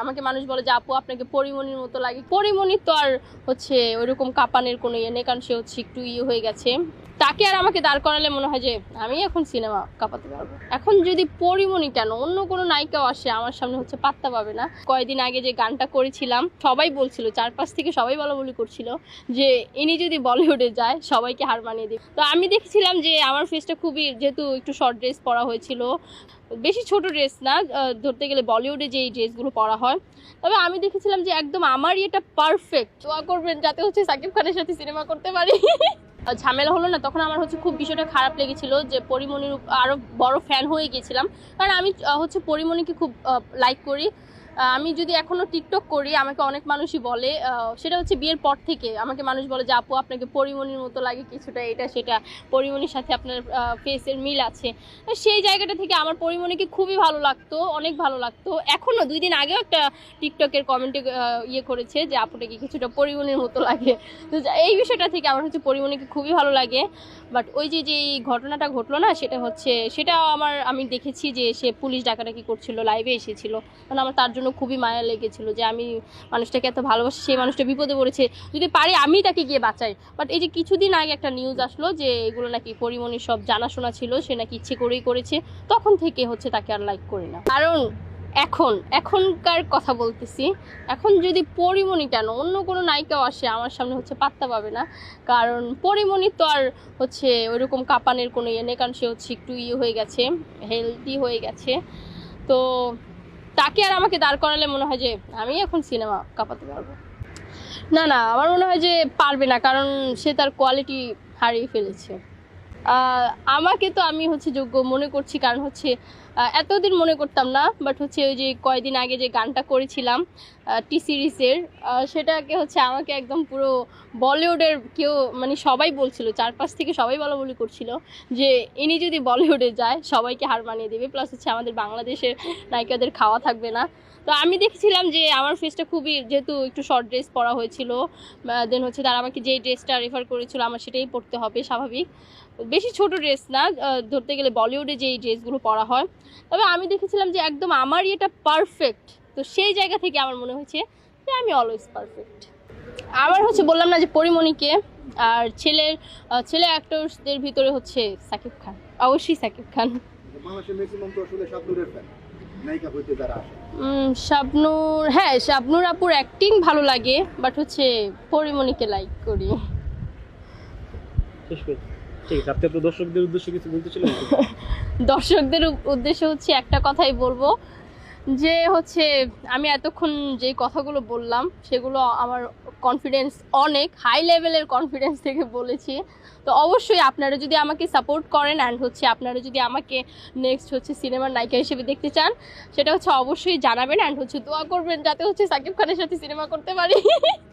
আমাকে মানুষ বলে যে, আপু, আপনাকে পরিমণির মতো লাগে। পরিমণির তো আর হচ্ছে ওইরকম কাঁপানের কোনো ইয়ে নেই, কারণ সে হচ্ছে একটু ইয়ে হয়ে গেছে। তাকে আর আমাকে দাঁড় করালে মনে হয় যে, আমি এখন সিনেমা কাঁপাতে পারব। এখন যদি পরিমণি কেন, অন্য কোনো নায়িকাও আসে, আমার সামনে হচ্ছে পাত্তা পাবে না। কয়েকদিন আগে যে গানটা করেছিলাম, সবাই বলছিল, চারপাশ থেকে সবাই বলা বলি করছিল যে, ইনি যদি বলিউডে যায়, সবাইকে হার মানিয়ে দিই তো আমি দেখছিলাম যে, আমার ফেসটা খুবই, যেহেতু একটু শর্ট ড্রেস পরা হয়েছিল, বেশি ছোট ড্রেস না ধরতে গেলে বলিউডে যে ড্রেসগুলো পরা হয়। তবে আমি দেখেছিলাম যে একদম আমার এটা পারফেক্ট চোয়া করবেন যাতে হচ্ছে সাকিব খানের সাথে সিনেমা করতে পারি। ঝামেলা হলো না, তখন আমার হচ্ছে খুব বিষয়টা খারাপ লেগেছিল যে পরিমণির আরও আরও বড় ফ্যান হয়ে গিয়েছিলাম কারণ আমি হচ্ছে পরিমণিকে খুব লাইক করি। আমি যদি এখনও টিকটক করি, আমাকে অনেক মানুষই বলে সেটা হচ্ছে বিয়ের পর থেকে আমাকে মানুষ বলে যে, আপু, আপনাকে পরিমণির মতো লাগে কিছুটা এটা সেটা, পরিমণির সাথে আপনার ফেসের মিল আছে। সেই জায়গাটা থেকে আমার পরিমণিকে খুবই ভালো লাগতো, অনেক ভালো লাগতো। এখনও দুই দিন আগেও একটা টিকটকের কমেন্টে ইয়ে করেছে যে আপুটাকে কিছুটা পরিমণির মতো লাগে? তো এই বিষয়টা থেকে আমার হচ্ছে পরিমণিকে খুবই ভালো লাগে। বাট ওই যে যে ঘটনাটা ঘটলো না, সেটা হচ্ছে সেটা আমার, আমি দেখেছি যে, সে পুলিশ ডাকাডাকি করছিল লাইভে এসেছিল। কারণ আমার তার জন্য খুবই মায়া লেগেছিল যে আমি মানুষটাকে এত ভালোবাসি, সেই মানুষটা বিপদে পড়েছে। যদি পারি, আমি তাকে গিয়ে বাঁচাই। বাট এই যে কিছুদিন আগে একটা নিউজ আসলো যে এগুলো নাকি পরিমণির সব জানাশোনা ছিল, সে নাকি ইচ্ছে করেই করেছে। তখন থেকে হচ্ছে তাকে আর লাইক করি না। কারণ এখন, এখনকার কথা বলতেছি, এখন যদি পরিমণি কেন অন্য কোনো নায়িকাও আসে, আমার সামনে হচ্ছে পাত্তা পাবে না। কারণ পরিমণি তো আর হচ্ছে ওইরকম কাঁপানের কোনো ইয়ে নেই, কারণ সে হচ্ছে একটু ইয়ে হয়ে গেছে হেলদি হয়ে গেছে। তো তাকে আর আমাকে দাঁড় করালে মনে হয় যে আমি এখন সিনেমা কাঁপাতে পারব। না না, আমার মনে হয় যে পারবে না, কারণ সে তার কোয়ালিটি হারিয়ে ফেলেছে। আমাকে তো আমি হচ্ছে যোগ্য মনে করছি, কারণ হচ্ছে এতদিন মনে করতাম না বাট হচ্ছে ওই যে কয়দিন আগে যে গানটা করেছিলাম টি সিরিজের সেটাকে হচ্ছে আমাকে একদম পুরো বলিউডের কেউ মানে সবাই বলছিল, চারপাশ থেকে সবাই বলা বলি করছিল যে ইনি যদি বলিউডে যায়, সবাইকে হার মানিয়ে দেবে প্লাস হচ্ছে আমাদের বাংলাদেশের নায়িকাদের খাওয়া থাকবে না। তো আমি দেখছিলাম যে আমার ফেসটা খুবই, যেহেতু একটু শর্ট ড্রেস পরা হয়েছিল দেন হচ্ছে তারা আমাকে যেই ড্রেসটা রেফার করেছিল, আমার সেটাই পরতে হবে, স্বাভাবিক। বেশি ছোট ড্রেস না ধরতে গেলে বলিউডে যেই ড্রেসগুলো পরা হয় তবে আমি দেখেছিলাম যে একদম আমারই এটা পারফেক্ট তো সেই জায়গা থেকে আমার মনে হয়েছে যে আমি অলওয়েজ পারফেক্ট আমার হচ্ছে বললাম না যে পরিমণিকে আর ছেলের ছেলে অ্যাক্টরসদের ভিতরে হচ্ছে সাকিব খান। অবশ্যই সাকিব খান। বাংলাদেশের ম্যাক্সিমাম তো আসলে শাবনুরের ফ্যান নায়িকা হইতে যারা আসে। উম, শাবনূর হ্যাঁ শাবনূর আপুর অ্যাক্টিং ভালো লাগে বাট হচ্ছে পরিমণিকে লাইক করি। শেষ করে দর্শকদের উদ্দেশ্যে হচ্ছে একটা কথাই বলব, যে হচ্ছে আমি এতক্ষণ যে কথাগুলো বললাম, সেগুলো আমার কনফিডেন্স অনেক হাই লেভেলের কনফিডেন্স থেকে বলেছি। তো অবশ্যই আপনারা যদি আমাকে সাপোর্ট করেন অ্যান্ড হচ্ছে আপনারা যদি আমাকে নেক্সট হচ্ছে সিনেমার নায়িকা হিসেবে দেখতে চান, সেটা হচ্ছে অবশ্যই জানাবেন অ্যান্ড হচ্ছে দোয়া করবেন যাতে হচ্ছে সাকিব খানের সাথে সিনেমা করতে পারি।